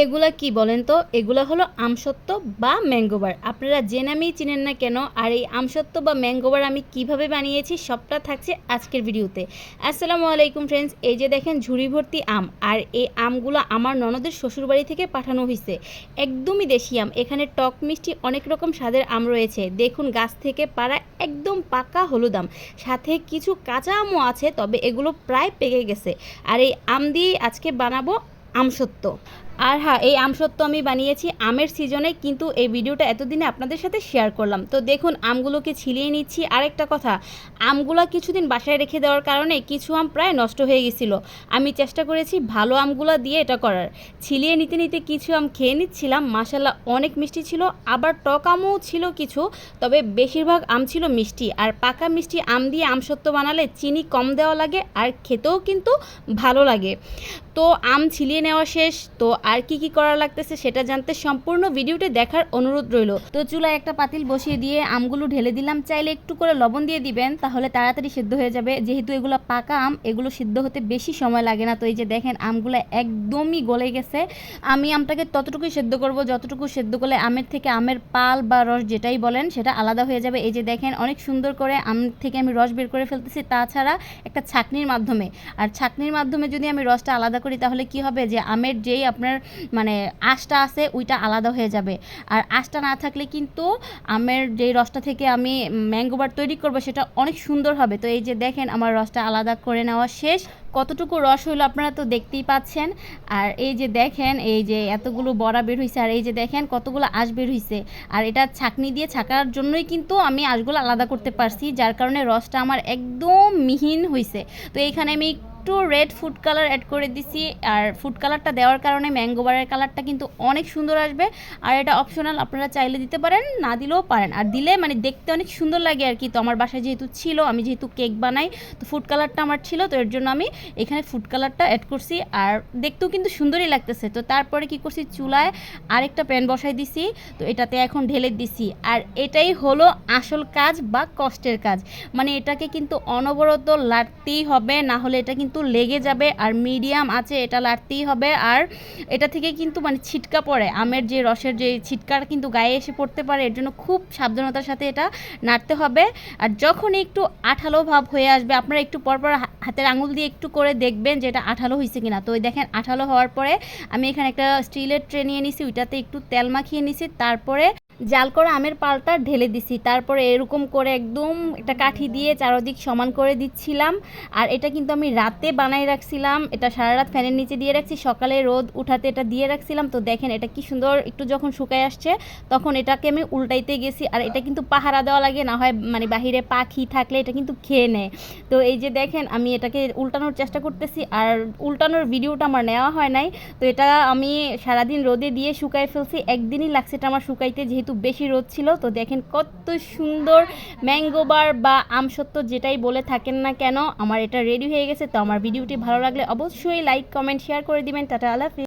এগুলা কি বলেন তো? এগুলা হলো আমসত্ত্ব বা ম্যাঙ্গোবার আপনারা যে নামেই চিনেন না কেন, আর এই আমসত্ত্ব বা ম্যাঙ্গোবার আমি কীভাবে বানিয়েছি সবটা থাকছে আজকের ভিডিওতে। আসসালামু আলাইকুম ফ্রেন্ডস এই যে দেখেন ঝুড়ি ভর্তি আম, আর এই আমগুলো আমার ননদের শ্বশুরবাড়ি থেকে পাঠানো হয়েছে একদমই দেশি আম, এখানে টক মিষ্টি অনেক রকম স্বাদের আম রয়েছে। দেখুন গাছ থেকে পাড়া একদম পাকা হলুদ আম, সাথে কিছু কাঁচা আমও আছে, তবে এগুলো প্রায় পেকে গেছে। আর এই আম দিয়ে আজকে বানাবো আমসত্ত্ব। আর হ্যাঁ এই আমসত্ত্ব আমি বানিয়েছি আমের সিজনে কিন্তু এই ভিডিওটা এতদিনে আপনাদের সাথে শেয়ার করলাম। তো দেখুন, আমগুলোকে ছিলিয়ে নিচ্ছি। আরেকটা কথা, আমগুলো কিছুদিন বাসায় রেখে দেওয়ার কারণে কিছু আম প্রায় নষ্ট হয়ে গেছিল। আমি চেষ্টা করেছি ভালো আমগুলো দিয়ে এটা করার। ছিলিয়ে নিতে নিতে কিছু আম খেয়ে নিচ্ছিলাম। মাসাল্লাহ অনেক মিষ্টি ছিল। আবার টক আমও ছিল কিছু, তবে বেশিরভাগ আম ছিল মিষ্টি। আর পাকা মিষ্টি আম দিয়ে আমসত্ত্ব বানালে চিনি কম দেওয়া লাগে, আর খেতেও কিন্তু ভালো লাগে। তো আম ছিলিয়ে নেওয়া শেষ। তো আর কি কি করা লাগতেছে সেটা জানতে সম্পূর্ণ ভিডিওটি দেখার অনুরোধ রইল। তো চুলায় একটা পাতিল বসিয়ে দিয়ে আমগুলো ঢেলে দিলাম। চাইলে একটু করে লবণ দিয়ে দিবেন, তাহলে তাড়াতাড়ি সিদ্ধ হয়ে যাবে। যেহেতু এগুলো পাকা আম, এগুলো সিদ্ধ হতে বেশি সময় লাগে না। তো এই যে দেখেন, আমগুলো একদমই গলে গেছে। আমি আমটাকে ততটুকুই সেদ্ধ করব, যতটুকু সেদ্ধ করলে আমের থেকে আমের পাল বা রস যেটাই বলেন, সেটা আলাদা হয়ে যাবে। এই যে দেখেন, অনেক সুন্দর করে আম থেকে আমি রস বের করে ফেলতেছি। তাছাড়া একটা ছাকনির মাধ্যমে। আর ছাকনির মাধ্যমে যদি আমি রসটা আলাদা করি, তাহলে কি হবে যে আমের যেই আপনার মানে আঁশটা আছে, ওইটা আলাদা হয়ে যাবে। আর আঁশটা না থাকলে কিন্তু আমের যেই রসটা থেকে আমি ম্যাঙ্গোবার তৈরি করব, সেটা অনেক সুন্দর হবে। তো এই যে দেখেন, আমার রসটা আলাদা করে নেওয়া শেষ। কতটুকু রস হইল আপনারা তো দেখতেই পাচ্ছেন। আর এই যে দেখেন, এই যে এতগুলো বড়া বের হয়েছে আর এই যে দেখেন, কতগুলো আঁশ বের হয়েছে আর এটা ছাকনি দিয়ে ছাকার জন্যই কিন্তু আমি আঁশগুলো আলাদা করতে পারছি, যার কারণে রসটা আমার একদম মিহিন হয়েছে তো এইখানে আমি একটু রেড ফুড কালার অ্যাড করে দিছি। আর ফুড কালারটা দেওয়ার কারণে ম্যাঙ্গোবারের কালারটা কিন্তু অনেক সুন্দর আসবে। আর এটা অপশনাল আপনারা চাইলে দিতে পারেন, না দিলেও পারেন। আর দিলে মানে দেখতে অনেক সুন্দর লাগে আর কি। তো আমার বাসায় যেহেতু ছিল, আমি যেহেতু কেক বানাই, তো ফুড কালারটা আমার ছিল, তো এর জন্য আমি এখানে ফুড কালারটা অ্যাড করছি। আর দেখতেও কিন্তু সুন্দরই লাগতেছে। তো তারপরে কি করছি? চুলায় আরেকটা প্যান বসাই দিছি। তো এটাতে এখন ঢেলে দিছি। আর এটাই হলো আসল কাজ বা কষ্টের কাজ। মানে এটাকে কিন্তু অনবরত লাড়তেই হবে, না হলে এটা কিন্তু লেগে যাবে আর মিডিয়াম আছে, এটা লাড়তেই হবে। আর এটা থেকে কিন্তু মানে ছিটকা পড়ে, আমের যে রসের যে ছিটকাটা কিন্তু গায়ে এসে পড়তে পারে, এর জন্য খুব সাবধানতার সাথে এটা নাড়তে হবে। আর যখন একটু আঠালো ভাব হয়ে আসবে, আপনারা একটু পরপর হাতের আঙুল দিয়ে একটু করে দেখবেন যে এটা আঠালো হয়েছে কিনা। তো ওই দেখেন, আঠালো হওয়ার পরে আমি এখানে একটা স্টিলের ট্রে নিয়ে নিছি, ওইটাতে একটু তেল মাখিয়ে নিছি, তারপরে জাল করা আমের পালটা ঢেলে দিছি। তারপরে এরকম করে একদম একটা কাঠি দিয়ে চারদিক সমান করে দিচ্ছিলাম। আর এটা কিন্তু আমি রাতে বানাই রাখছিলাম। এটা সারা রাত ফ্যানের নিচে দিয়ে রাখছি। সকালে রোদ উঠাতে এটা দিয়ে রাখছিলাম। তো দেখেন এটা কি সুন্দর একটু যখন শুকায় আসছে, তখন এটাকে আমি উল্টাইতে গেছি। আর এটা কিন্তু পাহারা দেওয়া লাগে, না হয় মানে বাহিরে পাখি থাকলে এটা কিন্তু খেয়ে নেয়। তো এই যে দেখেন, আমি এটাকে উল্টানোর চেষ্টা করতেছি। আর উল্টানোর ভিডিওটা আমার নেওয়া হয় নাই। তো এটা আমি সারাদিন রোদে দিয়ে শুকাই ফেলছি। একদিনই লাগছে এটা আমার শুকাইতে, যেহেতু বেশি রোদ ছিল। তো দেখেন কত সুন্দর ম্যাঙ্গোবার বা আমসত্ত্ব যেটাই বলে থাকেন না কেন, আমার এটা রেডি হয়ে গেছে। তো আমার ভিডিওটি ভালো লাগলে অবশ্যই লাইক কমেন্ট শেয়ার করে দিবেন। টাটা আলাফিজ